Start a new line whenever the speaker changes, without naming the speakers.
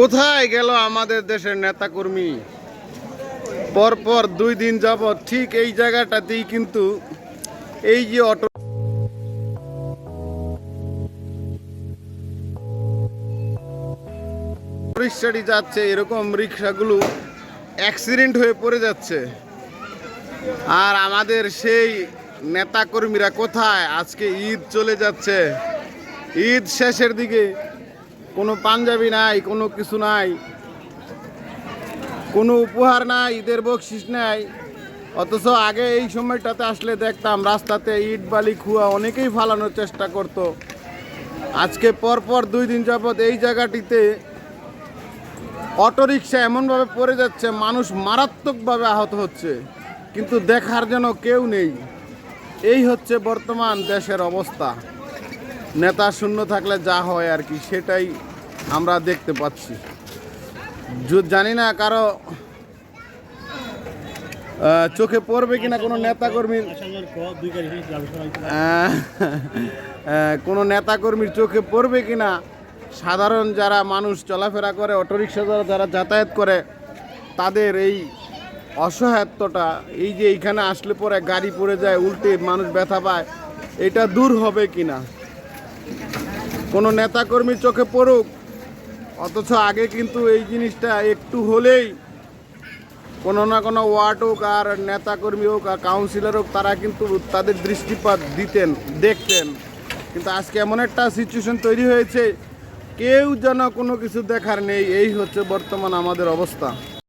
কোথায় গেল আমাদের দেশের নেতাকর্মী? পরপর দুই দিন যাবৎ ঠিক এই জায়গাটাতেই কিন্তু এই যে অটো রিক্সাটি যাচ্ছে, এরকম রিক্সাগুলো অ্যাক্সিডেন্ট হয়ে পড়ে যাচ্ছে। আর আমাদের সেই নেতাকর্মীরা কোথায়? আজকে ঈদ চলে যাচ্ছে। ঈদ শেষের দিকে কোনো পাঞ্জাবি নাই, কোনো কিছু নাই, কোনো উপহার নাই, ঈদের বকশিস নাই। অথচ আগে এই সময়টাতে আসলে দেখতাম রাস্তাতে ইট, বালি, খুয়া অনেকেই ফালানোর চেষ্টা করত। আজকে পরপর দুই দিন যাবৎ এই জায়গাটিতে অটোরিকশা এমনভাবে পড়ে যাচ্ছে, মানুষ মারাত্মকভাবে আহত হচ্ছে, কিন্তু দেখার যেন কেউ নেই। এই হচ্ছে বর্তমান দেশের অবস্থা। নেতা শূন্য থাকলে যা হয় আর কি, সেটাই আমরা দেখতে পাচ্ছি। জানি না কারও চোখে পড়বে কিনা কোনো নেতাকর্মীর কোনো নেতাকর্মীর চোখে পড়বে কিনা, সাধারণ যারা মানুষ চলাফেরা করে, অটোরিকশা দ্বারা যারা যাতায়াত করে, তাদের এই অসহায়ত্বটা, এই যে এইখানে আসলে পরে গাড়ি পড়ে যায়, উল্টে মানুষ ব্যথা পায়, এটা দূর হবে কিনা? কোনো নেতাকর্মীর চোখে পড়ুক, অথচ আগে কিন্তু এই জিনিসটা একটু হলেই কোনো না কোনো ওয়ার্ড হোক আর নেতাকর্মী হোক আর কাউন্সিলর হোক, তারা কিন্তু তাদের দৃষ্টিপাত দিতেন, দেখতেন। কিন্তু আজকে এমন একটা সিচুয়েশন তৈরি হয়েছে, কেউ যেন কোনো কিছু দেখার নেই, এই হচ্ছে বর্তমান আমাদের অবস্থা।